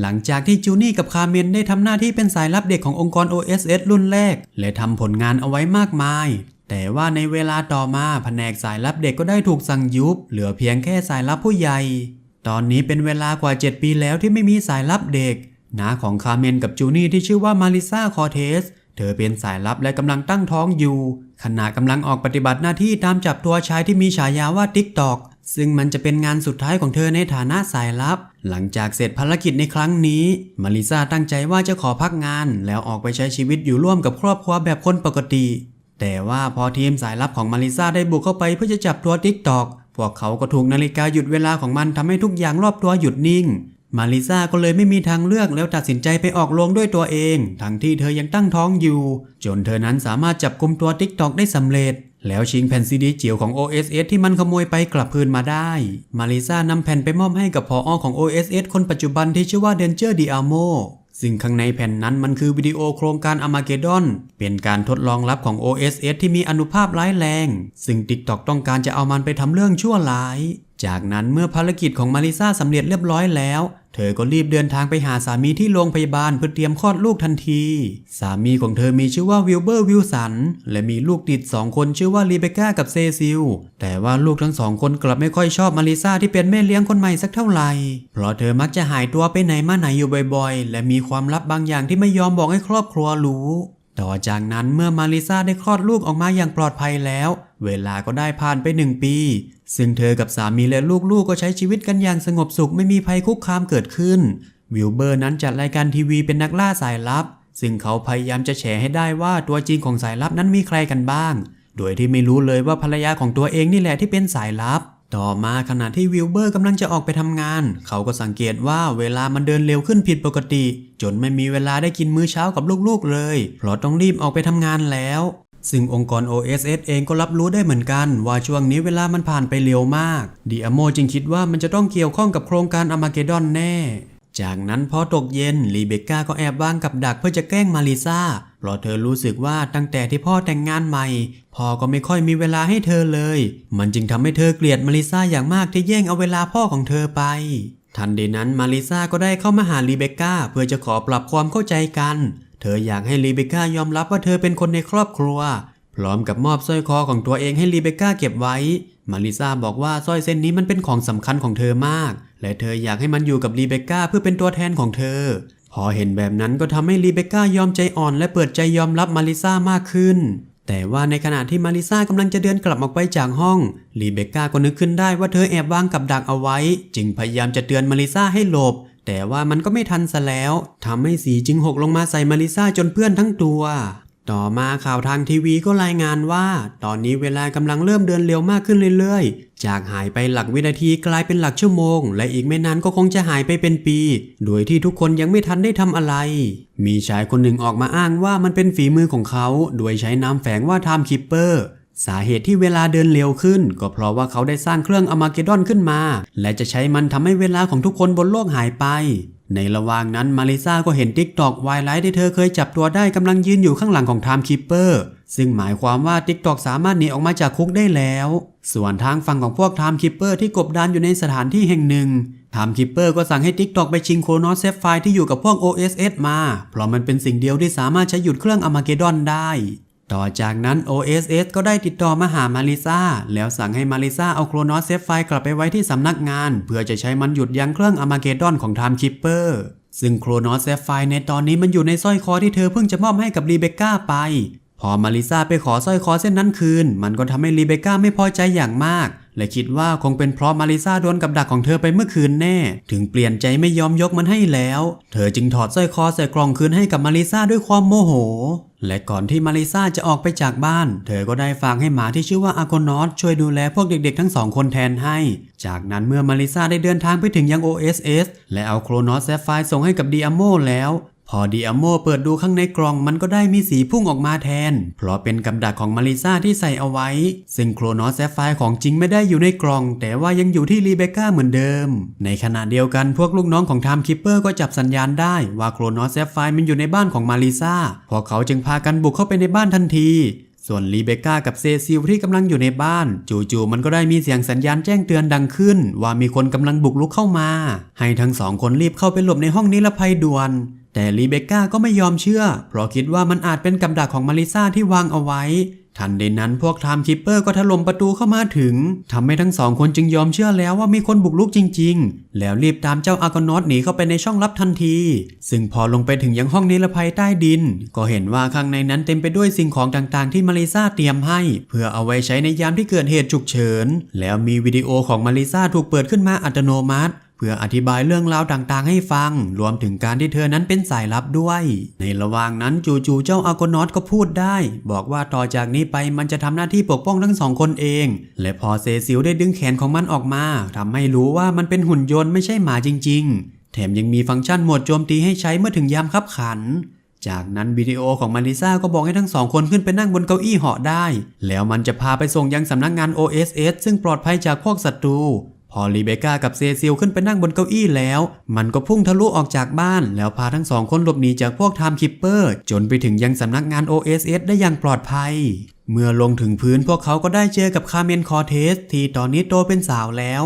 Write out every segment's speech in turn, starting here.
หลังจากที่จูนี่กับคาเมนได้ทำหน้าที่เป็นสายลับเด็กขององค์กร OSS รุ่นแรก และทำผลงานเอาไว้มากมาย แต่ว่าในเวลาต่อมาแผนกสายลับเด็กก็ได้ถูกสั่งยุบ เหลือเพียงแค่สายลับผู้ใหญ่ ตอนนี้เป็นเวลากว่า 7 ปีแล้วที่ไม่มีสายลับเด็กน้าของคาเมนกับจูนี่ที่ชื่อว่ามาริซาคอเทสเธอเป็นสายลับและกำลังตั้งท้องอยู่ ขณะกำลังออกปฏิบัติหน้าที่ตามจับตัวชายที่มีฉายาว่าติ๊กตอก ซึ่งมันจะเป็นงานสุดท้ายของเธอในฐานะสายลับ หลังจากเสร็จภารกิจในครั้งนี้ มาริซาตั้งใจว่าจะขอพักงาน แล้วออกไปใช้ชีวิตอยู่ร่วมกับครอบครัวแบบคนปกติ แต่ว่าพอทีมสายลับของมาริซาได้บุกเข้าไปเพื่อจะจับตัวติ๊กตอกพวกเขาก็ถูกนาฬิกาหยุดเวลาของมันทำให้ทุกอย่างรอบตัวหยุดนิ่ง มาริซาก็เลยไม่มีทางเลือกแล้วตัดสินใจไปออกโรงด้วยตัวเอง ทั้งที่เธอยังตั้งท้องอยู่ จนเธอนั้นสามารถจับกุมตัวติ๊กตอกได้สำเร็จ แล้วชิงแผ่นซีดีจิ๋วของ OSS ที่มันขโมยไปกลับคืนมาได้ มาริซานำแผ่นไปมอบให้กับพออของ OSS คนปัจจุบันที่ชื่อว่าเดนเจอร์ดิอาโมซึ่งข้างในแผ่นนั้นมันคือวิดีโอโครงการอามาเกดอน เป็นการทดลองลับของ OSS ที่มีอนุภาพร้ายแรง ซึ่ง TikTok ต้องการจะเอามันไปทำเรื่องชั่วร้าย จากนั้นเมื่อภารกิจของมาริซาสำเร็จเรียบร้อยแล้ว เธอก็รีบเดินทางไปหาสามีที่โรงพยาบาลเพื่อเตรียมคลอดลูกทันที สามีของเธอมีชื่อว่าวิลเบอร์วิลสัน และมีลูกติดสองคนชื่อว่ารีเบคก้ากับเซซิล แต่ว่าลูกทั้งสองคนกลับไม่ค่อยชอบมาริซาที่เป็นแม่เลี้ยงคนใหม่สักเท่าไหร่ เพราะเธอมักจะหายตัวไปไหนมาไหนอยู่บ่อยๆ และมีความลับบางอย่างที่ไม่ยอมบอกให้ครอบครัวรู้ต่อจากนั้นเมื่อมาริซาได้คลอดลูกออกมาอย่างปลอดภัยแล้ว เวลาก็ได้ผ่านไปหนึ่งปี ซึ่งเธอกับสามีและลูกๆก็ใช้ชีวิตกันอย่างสงบสุขไม่มีภัยคุกคามเกิดขึ้น วิลเบอร์นั้นจัดรายการทีวีเป็นนักล่าสายลับ ซึ่งเขาพยายามจะแฉให้ได้ว่าตัวจริงของสายลับนั้นมีใครกันบ้าง โดยที่ไม่รู้เลยว่าภรรยาของตัวเองนี่แหละที่เป็นสายลับ ต่อมาขณะที่วิลเบอร์กำลังจะออกไปทำงาน เขาก็สังเกตว่าเวลามันเดินเร็วขึ้นผิดปกติ จนไม่มีเวลาได้กินมื้อเช้ากับลูกๆเลย เพราะต้องรีบออกไปทำงานแล้ว ซึ่งองค์กร OSS เองก็รับรู้ได้เหมือนกันว่าช่วงนี้เวลามันผ่านไปเร็วมากดิอโมจึงคิดว่ามันจะต้องเกี่ยวข้องกับโครงการอมาเกดอนแน่ จากนั้นพอตกเย็นลีเบคก้าก็แอบวางกับดักเพื่อจะแกล้งมาริซาเพราะเธอรู้สึกว่าตั้งแต่ที่พ่อแต่งงานใหม่พ่อก็ไม่ค่อยมีเวลาให้เธอเลย มันจึงทำให้เธอเกลียดมาริซาอย่างมากที่แย่งเอาเวลาพ่อของเธอไปทันใดนั้นมาริซาก็ได้เข้ามาหาลีเบคก้าเพื่อจะขอปรับความเข้าใจกัน เธออยากให้ลีเบคก้ายอมรับว่าเธอเป็นคนในครอบครัว พร้อมกับมอบสร้อยคอของตัวเองให้ลีเบคก้าเก็บไว้ มาริซาบอกว่าสร้อยเส้นนี้มันเป็นของสำคัญของเธอมาก และเธออยากให้มันอยู่กับลีเบคก้าเพื่อเป็นตัวแทนของเธอ พอเห็นแบบนั้นก็ทำให้ลีเบคก้ายอมใจอ่อน และเปิดใจยอมรับมาริซามากขึ้น แต่ว่าในขณะที่มาริซากำลังจะเดินกลับออกไปจากห้องลีเบคก้าก็นึกขึ้นได้ว่าเธอแอบวางกับดักเอาไว้ จึงพยายามจะเตือนมาริซาให้หลบ แต่ว่ามันก็ไม่ทันซะแล้วทำให้สีจึงหกลงมาใส่มาริซาจนเพื่อนทั้งตัว ต่อมาข่าวทางทีวีก็รายงานว่า ตอนนี้เวลากำลังเริ่มเดินเร็วมากขึ้นเรื่อยๆ จากหายไปหลักวินาทีกลายเป็นหลักชั่วโมง และอีกไม่นานก็คงจะหายไปเป็นปี โดยที่ทุกคนยังไม่ทันได้ทำอะไร มีชายคนหนึ่งออกมาอ้างว่ามันเป็นฝีมือของเขา โดยใช้นามแฝงว่าไทม์คิปเปอร์ สาเหตุที่เวลาเดินเร็วขึ้น ก็เพราะว่าเขาได้สร้างเครื่องอมาเกดอนขึ้นมา และจะใช้มันทำให้เวลาของทุกคนบนโลกหายไป ในระหว่างนั้นมาริซาก็เห็นทิกตอกไวไลท์ที่เธอเคยจับตัวได้กำลังยืนอยู่ข้างหลังของไทม์คิปเปอร์ซึ่งหมายความว่าทิกตอกสามารถหนีออกมาจากคุกได้แล้ว ส่วนทางฝั่งของพวกไทม์คิปเปอร์ที่กบดานอยู่ในสถานที่แห่งหนึ่งไทม์คิปเปอร์ก็สั่งให้ทิกตอกไปชิงโครโนเซฟไฟที่อยู่กับพวก OSS มา เพราะมันเป็นสิ่งเดียวที่สามารถใช้หยุดเครื่องอมาเกดอนได้ ต่อจากนั้น OSS ก็ได้ติดต่อมาหามาริซาแล้วสั่งให้มาริซาเอาโครนอสเซฟไฟกลับไปไว้ที่สำนักงาน เพื่อจะใช้มันหยุดยั้งเครื่องอมาเกดอนของไทม์คิปเปอร์ซึ่งโครนอสเซฟไฟในตอนนี้มันอยู่ในสร้อยคอที่เธอเพิ่งจะมอบให้กับรีเบคก้าไป พอมาริซาไปขอสร้อยคอเส้นนั้นคืน มันก็ทำให้รีเบคก้าไม่พอใจอย่างมาก และคิดว่าคงเป็นเพราะมาริซาโดนกับดักของเธอไปเมื่อคืนแน่ ถึงเปลี่ยนใจไม่ยอมยกมันให้แล้ว เธอจึงถอดสร้อยคอใส่กล่องคืนให้กับมาริซาด้วยความโมโห และก่อนที่มาริซาจะออกไปจากบ้าน เธอก็ได้ฝากให้หมาที่ชื่อว่าอาโกนอสช่วยดูแลพวกเด็กๆ ทั้งสองคนแทนให้ จากนั้นเมื่อมาริซาได้เดินทางไปถึงยัง OSS และเอาโครโนสแซฟไฟส่งให้กับดิอาโมแล้ว พอดิอาโมเปิดดูข้างในกล่องมันก็ได้มีสีพุ่งออกมาแทน เพราะเป็นกับดักของมาริซาที่ใส่เอาไว้ ซึ่งโครโนสแซฟไฟของจริงไม่ได้อยู่ในกล่อง แต่ว่ายังอยู่ที่รีเบคก้าเหมือนเดิม ในขณะเดียวกันพวกลูกน้องของไทม์คิปเปอร์ก็จับสัญญาณได้ว่าโครโนสแซฟไฟมันอยู่ในบ้านของมาริซาพวกเขาจึงพากันบุกเข้าไปในบ้านทันทีส่วนลีเบคก้ากับเซซิลที่กำลังอยู่ในบ้าน จู่ๆมันก็ได้มีเสียงสัญญาณแจ้งเตือนดังขึ้น ว่ามีคนกำลังบุกรุกเข้ามา ให้ทั้งสองคนรีบเข้าไปหลบในห้องนิรภัยด่วน แต่ลีเบคก้าก็ไม่ยอมเชื่อ เพราะคิดว่ามันอาจเป็นกับดักของมาริซาที่วางเอาไว้ ทันใดนั้นพวกไทม์คิปเปอร์ก็ถล่มประตูเข้ามาถึงทำให้ทั้งสองคนจึงยอมเชื่อแล้วว่ามีคนบุกรุกจริง ๆ แล้วรีบตามเจ้าอากอนอตหนีเข้าไปในช่องลับทันที ซึ่งพอลงไปถึงยังห้องนิรภัยใต้ดิน ก็เห็นว่าข้างในนั้นเต็มไปด้วยสิ่งของต่างๆ ที่มาริซาเตรียมให้ เพื่อเอาไว้ใช้ในยามที่เกิดเหตุฉุกเฉิน แล้วมีวิดีโอของมาริซาถูกเปิดขึ้นมาอัตโนมัติ เพื่ออธิบายเรื่องราวต่างๆ ให้ฟัง รวมถึงการที่เธอนั้นเป็นสายลับด้วย ในระหว่างนั้นจู่ๆเจ้าอากนอตก็พูดได้ บอกว่าต่อจากนี้ไปมันจะทำหน้าที่ปกป้องทั้งสองคนเอง และพอเซซิลได้ดึงแขนของมันออกมาทำให้รู้ว่ามันเป็นหุ่นยนต์ไม่ใช่หมาจริง ๆ แถมยังมีฟังก์ชันโหมดโจมตีให้ใช้เมื่อถึงยามคับขันจากนั้นวิดีโอของมาริซาก็บอกให้ทั้งสองคนขึ้นไปนั่งบนเก้าอี้เหาะได้ แล้วมันจะพาไปส่งยังสำนักงาน OSS ซึ่งปลอดภัยจากพวกศัตรู พอลีเบก้ากับเซซิลขึ้นไปนั่งบนเก้าอี้แล้ว มันก็พุ่งทะลุออกจากบ้าน แล้วพาทั้งสองคนหลบหนีจากพวกไทม์คิปเปอร์ จนไปถึงยังสำนักงาน OSS ได้อย่างปลอดภัย เมื่อลงถึงพื้นพวกเขาก็ได้เจอกับคาเมนคอเทส ที่ตอนนี้โตเป็นสาวแล้ว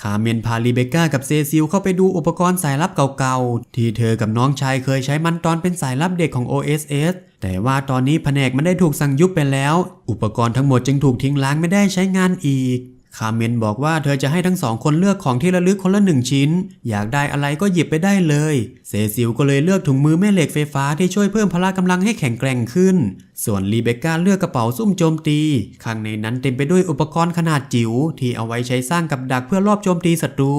คาเมนพาลีเบก้ากับเซซิลเข้าไปดูอุปกรณ์สายลับเก่าๆ ที่เธอกับน้องชายเคยใช้มันตอนเป็นสายลับเด็กของ OSS แต่ว่าตอนนี้แผนกมันได้ถูกสั่งยุบไปแล้ว อุปกรณ์ทั้งหมดจึงถูกทิ้งล้างไม่ได้ใช้งานอีก คาเมนบอกว่าเธอจะให้ทั้งสองคนเลือกของที่ระลึกคนละหนึ่งชิ้น อยากได้อะไรก็หยิบไปได้เลย เซซิลก็เลยเลือกถุงมือแม่เหล็กไฟฟ้าที่ช่วยเพิ่มพละกำลังให้แข็งแกร่งขึ้น ส่วนรีเบก้าเลือกกระเป๋าซุ่มโจมตี ข้างในนั้นเต็มไปด้วยอุปกรณ์ขนาดจิ๋วที่เอาไว้ใช้สร้างกับดักเพื่อรอบโจมตีศัตรู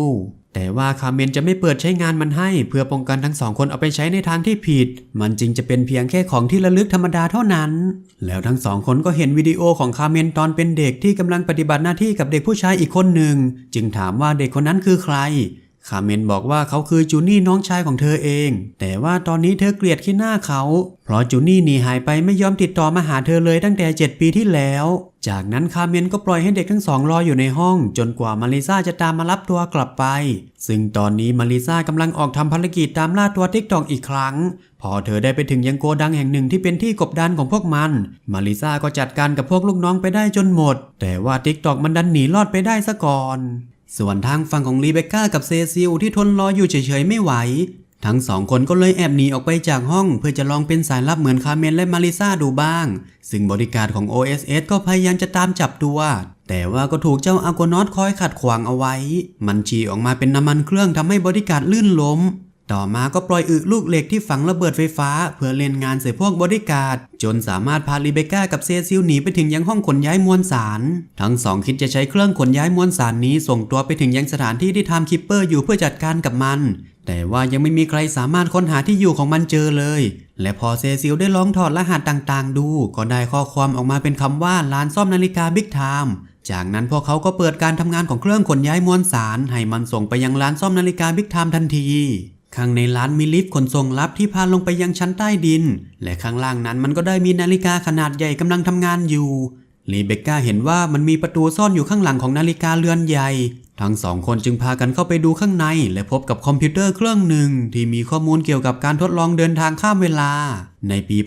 แต่ว่าคาเมนจะไม่เปิดใช้งานมันให้ เพื่อป้องกันทั้งสองคนเอาไปใช้ในทางที่ผิด มันจึงจะเป็นเพียงแค่ของที่ระลึกธรรมดาเท่านั้น แล้วทั้งสองคนก็เห็นวิดีโอของคาเมนตอนเป็นเด็กที่กำลังปฏิบัติหน้าที่กับเด็กผู้ชายอีกคนหนึ่ง จึงถามว่าเด็กคนนั้นคือใคร คาเมนบอกว่าเขาคือจูนี่น้องชายของเธอเอง แต่ว่าตอนนี้เธอเกลียดขี้หน้าเขา เพราะจูนี่หนีหายไปไม่ยอมติดต่อมาหาเธอเลยตั้งแต่ 7 ปีที่แล้ว จากนั้นคาเมนก็ปล่อยให้เด็กทั้งสองรออยู่ในห้อง จนกว่ามาริซาจะตามมารับตัวกลับไป ซึ่งตอนนี้มาริซากำลังออกทำภารกิจตามล่าตัวทิกตอกอีกครั้ง พอเธอได้ไปถึงยังโกดังแห่งหนึ่งที่เป็นที่กบดานของพวกมัน มาริซาก็จัดการกับพวกลูกน้องไปได้จนหมด แต่ว่าทิกตอกมันดันหนีรอดไปได้ซะก่อน ส่วนทางฝั่งของรีเบคก้ากับเซซิลที่ทนรออยู่เฉยๆไม่ไหว ทั้งสองคนก็เลยแอบหนีออกไปจากห้องเพื่อจะลองเป็นสายลับเหมือนคาเมนและมาริซาดูบ้าง ซึ่งบริการของ OSS ก็พยายามจะตามจับตัว แต่ว่าก็ถูกเจ้าอากอนอตคอยขัดขวางเอาไว้ มันฉี่ออกมาเป็นน้ำมันเครื่องทำให้บริการลื่นล้ม ต่อมาก็ปล่อยอึลูกเหล็กที่ฝังระเบิดไฟฟ้า เพื่อเล่นงานใส่พวกบริการดจนสามารถพาลีเบก้ากับเซซิลหนีไปถึงยังห้องขนย้ายมวลสาร ทั้งสองคิดจะใช้เครื่องขนย้ายมวลสารนี้ส่งตัวไปถึงยังสถานที่ที่ไทม์คิปเปอร์อยู่เพื่อจัดการกับมัน แต่ว่ายังไม่มีใครสามารถค้นหาที่อยู่ของมันเจอเลย และพอเซซิลได้ลองถอดรหัสต่างๆ ดู ก็ได้ข้อความออกมาเป็นคำว่าร้านซ่อมนาฬิกาบิ๊กไทม์จากนั้นพวกเขาก็เปิดการทำงานของเครื่องขนย้ายมวลสาร ให้มันส่งไปยังร้านซ่อมนาฬิกาบิ๊กไทม์ทันที ข้างในร้านมีลิฟต์ขนส่งลับที่พาลงไปยังชั้นใต้ดิน และข้างล่างนั้นมันก็ได้มีนาฬิกาขนาดใหญ่กำลังทำงานอยู่ลีเบคก้าเห็นว่ามันมีประตูซ่อนอยู่ข้างหลังของนาฬิกาเรือนใหญ่ ทั้งสองคนจึงพากันเข้าไปดูข้างใน และพบกับคอมพิวเตอร์เครื่องหนึ่ง ที่มีข้อมูลเกี่ยวกับการทดลองเดินทางข้ามเวลา ในปี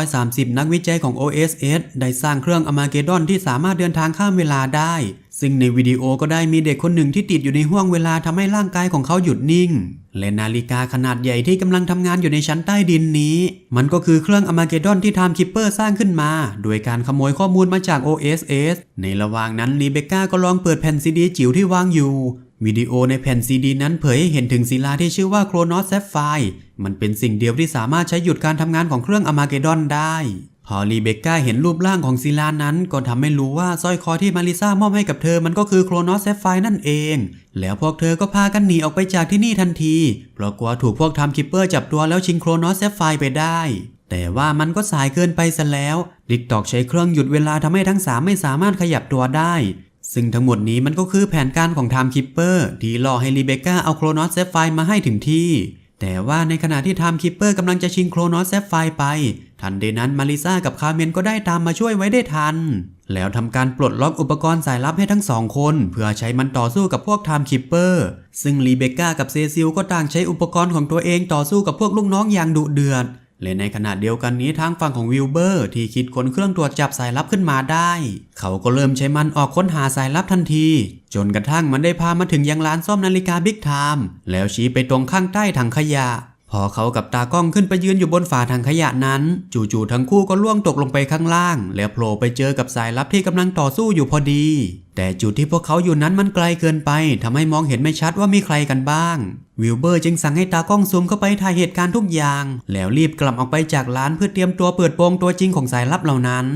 1930 นักวิจัยของ OSS ได้สร้างเครื่องอมาเกดอนที่สามารถเดินทางข้ามเวลาได้ ซึ่งในวิดีโอก็ได้มีเด็กคนหนึ่งที่ติดอยู่ในห่วงเวลาทำให้ร่างกายของเขาหยุดนิ่ง และนาฬิกาขนาดใหญ่ที่กำลังทำงานอยู่ในชั้นใต้ดินนี้ มันก็คือเครื่องอมาเกดอนที่ไทม์คิปเปอร์สร้างขึ้นมา โดยการขโมยข้อมูลมาจาก OSS ในระหว่างนั้นรีเบคก้าก็ลองเปิดแผ่นซีดีจิ๋วที่วางอยู่วิดีโอในแผ่นซีดีนั้นเผยให้เห็นถึงศิลาที่ชื่อว่าโครนอสแซฟไฟมันเป็นสิ่งเดียวที่สามารถใช้หยุดการทำงานของเครื่องอมาเกดอนได้ พอรีเบคก้าเห็นรูปร่างของศิลานั้นก็ทำให้รู้ว่าสร้อยคอที่มาริซามอบให้กับเธอมันก็คือโครนอสแซฟไฟนั่นเอง แล้วพวกเธอก็พากันหนีออกไปจากที่นี่ทันที เพราะกลัวถูกพวกทำคิปเปอร์จับตัวแล้วชิงโครนอสแซฟไฟไปได้ แต่ว่ามันก็สายเกินไปซะแล้วดิกตอกใช้เครื่องหยุดเวลาทำให้ทั้งสามไม่สามารถขยับตัวได้ ซึ่งทั้งหมดนี้มันก็คือแผนการของไทม์คิปเปอร์ที่ล่อให้รีเบคก้าเอาโครนอสแซฟไฟมาให้ถึงที่ แต่ว่าในขณะที่ไทม์คิปเปอร์กำลังจะชิงโครนอสแซฟไฟไป ทันใดนั้นมาริซากับคาเมนก็ได้ตามมาช่วยไว้ได้ทัน แล้วทำการปลดล็อกอุปกรณ์สายลับให้ทั้งสองคน เพื่อใช้มันต่อสู้กับพวกไทม์คิปเปอร์ ซึ่งรีเบคก้ากับเซซิลก็ต่างใช้อุปกรณ์ของตัวเองต่อสู้กับพวกลูกน้องอย่างดุเดือด และในขณะเดียวกันนี้ทางฝั่งของวิลเบอร์ที่คิดค้นเครื่องตรวจจับสายลับขึ้นมาได้ เขาก็เริ่มใช้มันออกค้นหาสายลับทันที จนกระทั่งมันได้พามาถึงยังร้านซ่อมนาฬิกาบิ๊กไทม์แล้วชี้ไปตรงข้างใต้ถังขยะ พอเขากับตากล้องขึ้นไปยืนอยู่บนฝาถังขยะนั้น จู่ๆทั้งคู่ก็ล่วงตกลงไปข้างล่าง แล้วโผล่ไปเจอกับสายลับที่กำลังต่อสู้อยู่พอดีแต่จุดที่พวกเขาอยู่นั้นมันไกลเกินไปทำให้มองเห็นไม่ชัดว่ามีใครกันบ้าง วิลเบอร์จึงสั่งให้ตากล้องซูมเข้าไปถ่ายเหตุการณ์ทุกอย่าง แล้วรีบกลับออกไปจากร้านเพื่อเตรียมตัวเปิดโปงตัวจริงของสายลับเหล่านั้น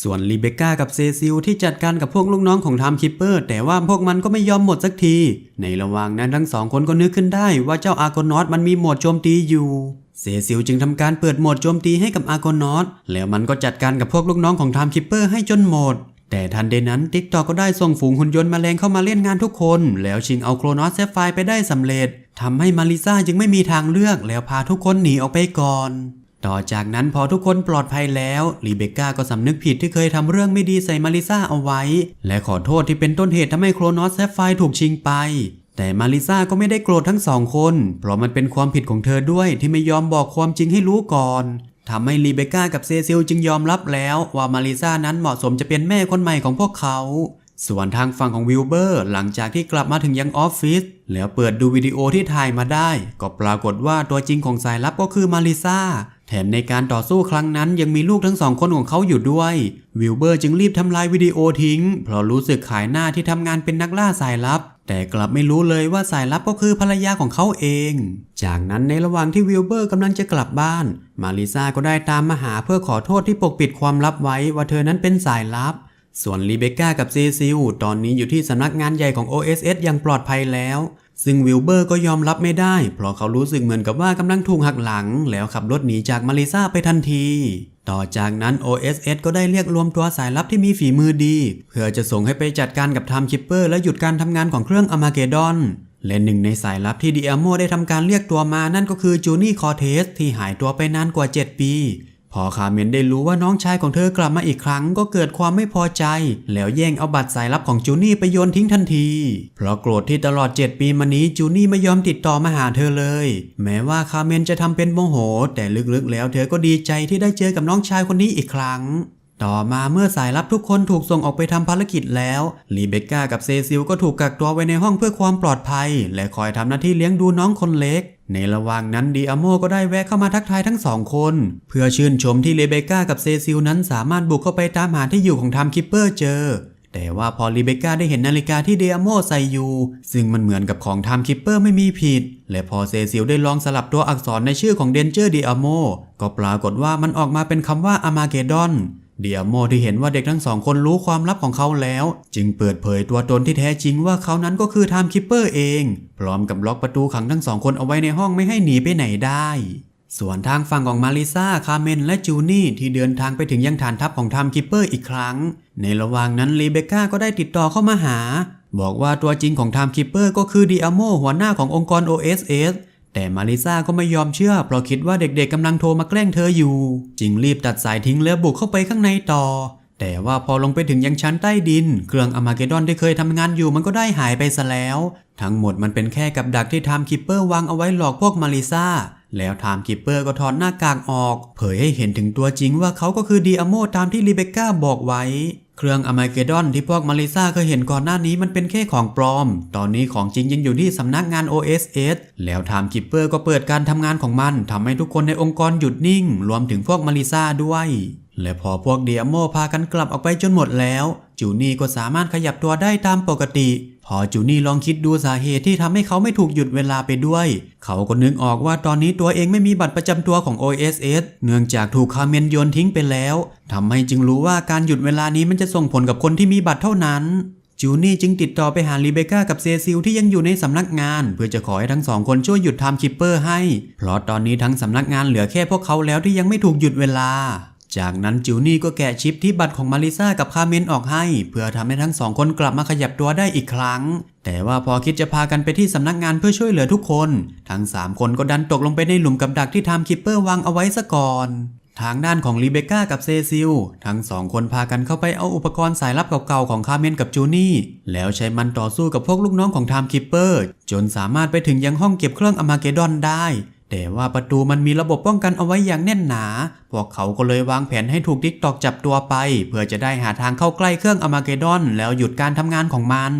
ส่วนลีเบคก้ากับเซซิลที่จัดการกับพวกลูกน้องของไทม์คิปเปอร์ แต่ว่าพวกมันก็ไม่ยอมหมดสักที ในระหว่างนั้นทั้งสองคนก็นึกขึ้นได้ว่าเจ้าอาร์โกนอตมันมีโหมดโจมตีอยู่เซซิลจึงทำการเปิดโหมดโจมตีให้กับอาร์โกนอตแล้วมันก็จัดการกับพวกลูกน้องของไทม์คิปเปอร์ให้จนหมด แต่ทันใดนั้นติ๊กตอกก็ได้ส่งฝูงหุ่นยนต์แมลงเข้ามาเล่นงานทุกคน แล้วชิงเอาโครนอสเซฟไฟไปได้สำเร็จทำให้มาริซาจึงไม่มีทางเลือกแล้วพาทุกคนหนีออกไปก่อน ต่อจากนั้นพอทุกคนปลอดภัยแล้วลีเบคก้าก็สำนึกผิดที่เคยทำเรื่องไม่ดีใส่มาริซาเอาไว้ และขอโทษที่เป็นต้นเหตุทำให้โครนอสเซฟไฟถูกชิงไปแต่มาริซาก็ไม่ได้โกรธทั้งสองคน เพราะมันเป็นความผิดของเธอด้วยที่ไม่ยอมบอกความจริงให้รู้ก่อน ทำให้รีเบคก้ากับเซซิลจึงยอมรับแล้วว่ามาริซานั้นเหมาะสมจะเป็นแม่คนใหม่ของพวกเขา ส่วนทางฝั่งของวิลเบอร์หลังจากที่กลับมาถึงยังออฟฟิศแล้วเปิดดูวิดีโอที่ถ่ายมาได้ ก็ปรากฏว่าตัวจริงของสายลับก็คือมาริซา มในการต่อสู้ครั้งนั้นยังมีลูกทั้งสองคนของเขาอยู่ด้วย วิลเบอร์จึงรีบทำลายวิดีโอทิ้ง เพราะรู้สึกขายหน้าที่ทำงานเป็นนักล่าสายลับ แต่กลับไม่รู้เลยว่าสายลับก็คือภรรยาของเขาเอง จากนั้นในระหว่างที่วิลเบอร์กำลังจะกลับบ้าน มาริซาก็ได้ตามมาหาเพื่อขอโทษที่ปกปิดความลับไว้ว่าเธอนั้นเป็นสายลับ ส่วนลีเบคก้ากับเซซิลตอนนี้อยู่ที่สำนักงานใหญ่ของ OSS อย่างปลอดภัยแล้ว ซึ่งวิลเบอร์ก็ยอมรับไม่ได้ เพราะเขารู้สึกเหมือนกับว่ากำลังถูกหักหลัง แล้วขับรถหนีจากมาริซาไปทันที ต่อจากนั้น OSS ก็ได้เรียกรวมตัวสายลับที่มีฝีมือดี เพื่อจะส่งให้ไปจัดการกับไทม์คิปเปอร์และหยุดการทำงานของเครื่องอมาเกดอนและหนึ่งในสายลับที่ดีอาโมได้ทำการเรียกตัวมานั่นก็คือจูนี่คอเทสที่หายตัวไปนานกว่า 7 ปี พอคาเมนได้รู้ว่าน้องชายของเธอกลับมาอีกครั้งก็เกิดความไม่พอใจ แล้วแย่งเอาบัตรสายลับของจูนี่ไปโยนทิ้งทันที เพราะโกรธที่ตลอด 7 ปีมานี้จูนี่ไม่ยอมติดต่อมาหาเธอเลย แม้ว่าคาเมนจะทำเป็นโมโห แต่ลึกๆแล้วเธอก็ดีใจที่ได้เจอกับน้องชายคนนี้อีกครั้งต่อมาเมื่อสายลับทุกคนถูกส่งออกไปทำภารกิจแล้วลีเบคก้ากับเซซิลก็ถูกกักตัวไว้ในห้องเพื่อความปลอดภัย และคอยทำหน้าที่เลี้ยงดูน้องคนเล็ก ในระหว่างนั้นดีอาโมก็ได้แวะเข้ามาทักทายทั้งสองคน เพื่อชื่นชมที่เลเบก้ากับเซซิลนั้นสามารถบุกเข้าไปตามหาที่อยู่ของไทม์คิปเปอร์เจอ แต่ว่าพอลีเบก้าได้เห็นนาฬิกาที่เดียโมใส่อยู่ ซึ่งมันเหมือนกับของไทม์คิปเปอร์ไม่มีผิด และพอเซซิลได้ลองสลับตัวอักษรในชื่อของเดนเจอร์เดียโมก็ปรากฏว่ามันออกมาเป็นคำว่าอามาเกดอน เดียโมที่เห็นว่าเด็กทั้งสองคนรู้ความลับของเขาแล้ว จึงเปิดเผยตัวตนที่แท้จริงว่าเขานั้นก็คือไทม์คิปเปอร์เอง พร้อมกับล็อกประตูขังทั้งสองคนเอาไว้ในห้องไม่ให้หนีไปไหนได้ ส่วนทางฝั่งของมาริซาคาเมน และจูนี่ที่เดินทางไปถึงยังฐานทัพของไทม์คิปเปอร์อีกครั้ง ในระหว่างนั้นลีเบคก้าก็ได้ติดต่อเข้ามาหา บอกว่าตัวจริงของไทม์คิปเปอร์ก็คือเดีอาโมหัวหน้าขององค์กร OSS แต่มาริซาก็ไม่ยอมเชื่อเพราะคิดว่าเด็กๆกำลังโทรมาแกล้งเธออยู่ จึงรีบตัดสายทิ้งแล้วบุกเข้าไปข้างในต่อ แต่ว่าพอลงไปถึงยังชั้นใต้ดิน เครื่องอมาเกดอนที่เคยทำงานอยู่มันก็ได้หายไปซะแล้ว ทั้งหมดมันเป็นแค่กับดักที่ไทม์คิปเปอร์วางเอาไว้หลอกพวกมาริซาแล้วไทม์คิปเปอร์ก็ถอดหน้ากากออก เผยให้เห็นถึงตัวจริงว่าเขาก็คือดีอโมตามที่ลีเบคก้าบอกไว้ เครื่องอมาเกดอนที่พวกมาริซาเคยเห็นก่อนหน้านี้มันเป็นแค่ของปลอม ตอนนี้ของจริงยังอยู่ที่สำนักงาน OSS แล้วทามกิปเปอร์ก็เปิดการทำงานของมันทำให้ทุกคนในองค์กรหยุดนิ่ง รวมถึงพวกมาริซาด้วย และพอพวกเดียโมพากันกลับออกไปจนหมดแล้ว จูนี่ก็สามารถขยับตัวได้ตามปกติ พอจูนี่ลองคิดดูสาเหตุที่ทำให้เขาไม่ถูกหยุดเวลาไปด้วย เขาก็นึกออกว่าตอนนี้ตัวเองไม่มีบัตรประจำตัวของ OSS เนื่องจากถูกคาเมนโยนทิ้งไปแล้วทำให้จึงรู้ว่าการหยุดเวลานี้มันจะส่งผลกับคนที่มีบัตรเท่านั้นจูนี่จึงติดต่อไปหาลีเบคก้ากับเซซิลที่ยังอยู่ในสำนักงาน เพื่อจะขอให้ทั้งสองคนช่วยหยุดไทม์คิปเปอร์ให้ เพราะตอนนี้ทั้งสำนักงานเหลือแค่พวกเขาแล้วที่ยังไม่ถูกหยุดเวลา จากนั้นจูนี่ก็แกะชิปที่บัตรของมาริซากับคาเมนออกให้ เพื่อทำให้ทั้งสองคนกลับมาขยับตัวได้อีกครั้ง แต่ว่าพอคิดจะพากันไปที่สำนักงานเพื่อช่วยเหลือทุกคน ทั้ง 3 คนก็ดันตกลงไปในหลุมกับดักที่ไทม์คิปเปอร์วางเอาไว้ซะก่อน ทางด้านของลีเบคก้ากับเซซิล ทั้งสองคนพากันเข้าไปเอาอุปกรณ์สายลับเก่าๆของคาเมนกับจูนี่ แล้วใช้มันต่อสู้กับพวกลูกน้องของไทม์คิปเปอร์จนสามารถไปถึงยังห้องเก็บเครื่องอมาเกดอนได้ แต่ว่าประตูมันมีระบบป้องกันเอาไว้อย่างแน่นหนา พวกเขาก็เลยวางแผนให้ถูกทิกตอกจับตัวไป เพื่อจะได้หาทางเข้าใกล้เครื่องอมาเกดอน แล้วหยุดการทำงานของมัน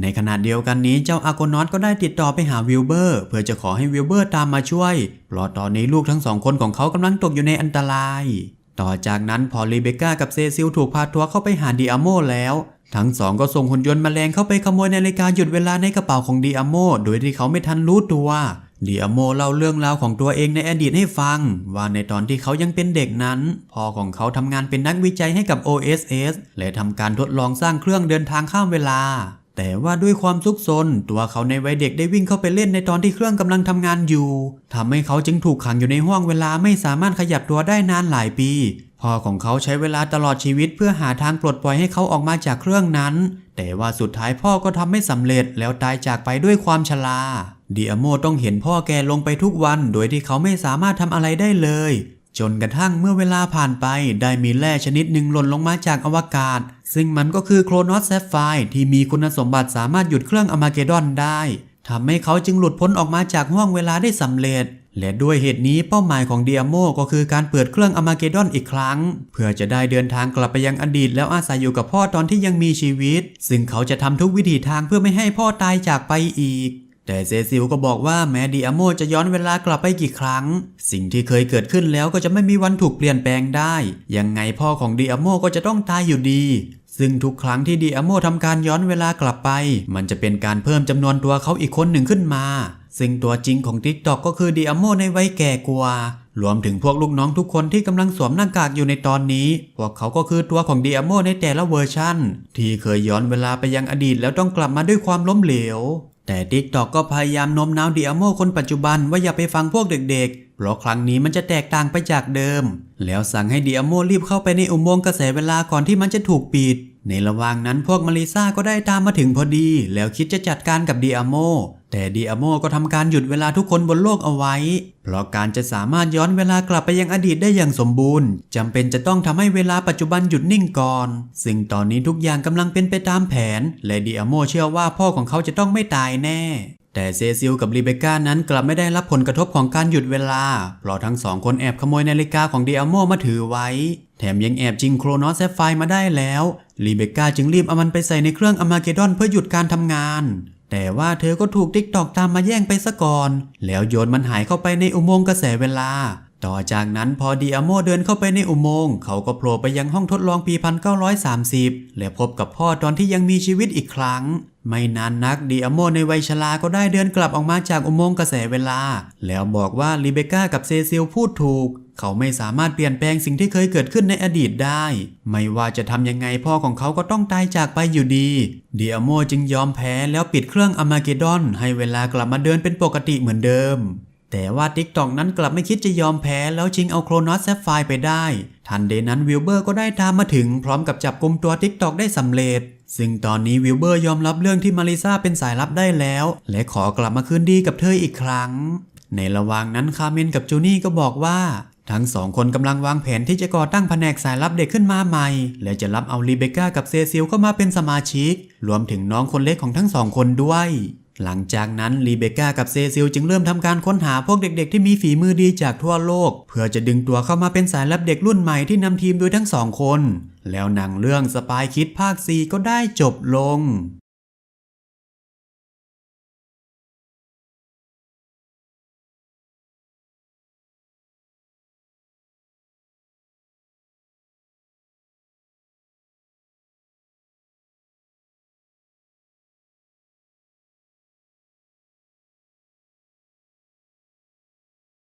ในขณะเดียวกันนี้เจ้าอาโกนอตก็ได้ติดต่อไปหาวิลเบอร์ เพื่อจะขอให้วิลเบอร์ตามมาช่วยเพราะตอนนี้ลูกทั้งสองคนของเขากำลังตกอยู่ในอันตราย ต่อจากนั้นพอรีเบคก้ากับเซซิลถูกพาตัวเข้าไปหาดิอาโมแล้วทั้งสองก็ส่งหุ่นยนต์แมลงเข้าไปขโมยนาฬิกาหยุดเวลาในกระเป๋าของดิอาโม โดยที่เขาไม่ทันรู้ตัว เดิอาโมเล่าเรื่องราวของตัวเองในอดีตให้ฟัง ว่าในตอนที่เขายังเป็นเด็กนั้น พ่อของเขาทำงานเป็นนักวิจัยให้กับ OSS และทำการทดลองสร้างเครื่องเดินทางข้ามเวลา แต่ว่าด้วยความซุกซน ตัวเขาในวัยเด็กได้วิ่งเข้าไปเล่นในตอนที่เครื่องกำลังทำงานอยู่ทำให้เขาจึงถูกขังอยู่ในห้วงเวลาไม่สามารถขยับตัวได้นานหลายปีพ่อของเขาใช้เวลาตลอดชีวิตเพื่อหาทางปลดปล่อยให้เขาออกมาจากเครื่องนั้น แต่ว่าสุดท้ายพ่อก็ทำไม่สำเร็จแล้วตายจากไปด้วยความชรา เดิอาโมต้องเห็นพ่อแกลงไปทุกวันโดยที่เขาไม่สามารถทำอะไรได้เลย จนกระทั่งเมื่อเวลาผ่านไปได้มีแร่ชนิดหนึ่งหล่นลงมาจากอวกาศ ซึ่งมันก็คือโครนอสแซฟไฟที่มีคุณสมบัติสามารถหยุดเครื่องอมาเกดอนได้ทำให้เขาจึงหลุดพ้นออกมาจากห้วงเวลาได้สำเร็จ และด้วยเหตุนี้เป้าหมายของเดียโมก็คือการเปิดเครื่องอมาเกดอนอีกครั้ง เพื่อจะได้เดินทางกลับไปยังอดีตแล้วอาศัยอยู่กับพ่อตอนที่ยังมีชีวิต ซึ่งเขาจะทำทุกวิถีทางเพื่อไม่ให้พ่อตายจากไปอีก แต่เซซิลก็บอกว่าแม้ดิอาโมจะย้อนเวลากลับไปกี่ครั้ง สิ่งที่เคยเกิดขึ้นแล้วก็จะไม่มีวันถูกเปลี่ยนแปลงได้ ยังไงพ่อของดิอาโมก็จะต้องตายอยู่ดี ซึ่งทุกครั้งที่ดิอาโมทำการย้อนเวลากลับไป มันจะเป็นการเพิ่มจำนวนตัวเขาอีกคนหนึ่งขึ้นมา ซึ่งตัวจริงของ TikTok ก็คือดิอาโมในวัยแก่กว่า รวมถึงพวกลูกน้องทุกคนที่กำลังสวมหน้ากากอยู่ในตอนนี้ พวกเขาก็คือตัวของดิอาโมในแต่ละเวอร์ชั่น ที่เคยย้อนเวลาไปยังอดีตแล้วต้องกลับมาด้วยความล้มเหลว แต่ดิกตอกก็พยายามโน้มน้าวดิอาโมคนปัจจุบันว่าอย่าไปฟังพวกเด็กๆ เพราะครั้งนี้มันจะแตกต่างไปจากเดิม แล้วสั่งให้ดิอาโมรีบเข้าไปในอุโมงค์กระแสเวลาก่อนที่มันจะถูกปิด ในระหว่างนั้นพวกมาริซาก็ได้ตามมาถึงพอดี แล้วคิดจะจัดการกับดิอาโม แต่ดิอาโมก็ทำการหยุดเวลาทุกคนบนโลกเอาไว้ เพราะการจะสามารถย้อนเวลากลับไปยังอดีตได้อย่างสมบูรณ์จำเป็นจะต้องทำให้เวลาปัจจุบันหยุดนิ่งก่อน ซึ่งตอนนี้ทุกอย่างกำลังเป็นไปตามแผน และดิอาโมเชื่อว่าพ่อของเขาจะต้องไม่ตายแน่ แต่เซซิลกับรีเบคก้านั้นกลับไม่ได้รับผลกระทบของการหยุดเวลา เพราะทั้งสองคนแอบขโมยนาฬิกาของดิอาโมมาถือไว้ แถมยังแอบจิงโครนอสแซฟไฟมาได้แล้วรีเบคก้าจึงรีบเอามันไปใส่ในเครื่องอมาเกดอนเพื่อหยุดการทำงาน แต่ว่าเธอก็ถูกติ๊กตอกตามมาแย่งไปซะก่อน แล้วโยนมันหายเข้าไปในอุโมงค์กระแสเวลา ต่อจากนั้นพอดิอโมเดินเข้าไปในอุโมงค์เขาก็โผล่ไปยังห้องทดลองปี 1930 และพบกับพ่อตอนที่ยังมีชีวิตอีกครั้ง ไม่นานนักดิอโมในวัยชราก็ได้เดินกลับออกมาจากอุโมงค์กระแสเวลา แล้วบอกว่าลิเบก้ากับเซซิลพูดถูก เขาไม่สามารถเปลี่ยนแปลงสิ่งที่เคยเกิดขึ้นในอดีตได้ ไม่ว่าจะทำยังไงพ่อของเขาก็ต้องตายจากไปอยู่ดีดิอโมจึงยอมแพ้แล้วปิดเครื่องอมาเกดอน ให้เวลากลับมาเดินเป็นปกติเหมือนเดิม แต่ว่า t ิ k t o k นั้นกลับไม่คิดจะยอมแพ้แล้วชิงเอาโครนอสแซฟไฟไปได้ ทันเดนั้นวิลเบอร์ก็ได้ตามมาถึง พร้อมกับจับกลุ่มตัว t ิ k t o k ได้สำเร็จ ซึ่งตอนนี้วิลเบอร์ยอมรับเรื่องที่มาริซาเป็นสายลับได้แล้ว และขอกลับมาคืนดีกับเธออีกครั้ง ในระหว่างนั้นคาเมนกับจูนี่ก็บอกว่า ทั้งสองคนกำลังวางแผนที่จะก่อตั้งแผนกสายลับเด็กขึ้นมาใหม่ และจะรับเอารีเบคก้ากับเซซิลเข้ามาเป็นสมาชิก รวมถึงน้องคนเล็กของทั้งสองคนด้วย หลังจากนั้นรีเบคก้ากับเซซิลจึงเริ่มทำการค้นหาพวกเด็กๆ ที่มีฝีมือดีจากทั่วโลก เพื่อจะดึงตัวเข้ามาเป็นสายลับเด็กรุ่นใหม่ที่นำทีมโดยทั้งสองคน แล้วหนังเรื่องสปายคิดภาค 4 ก็ได้จบลง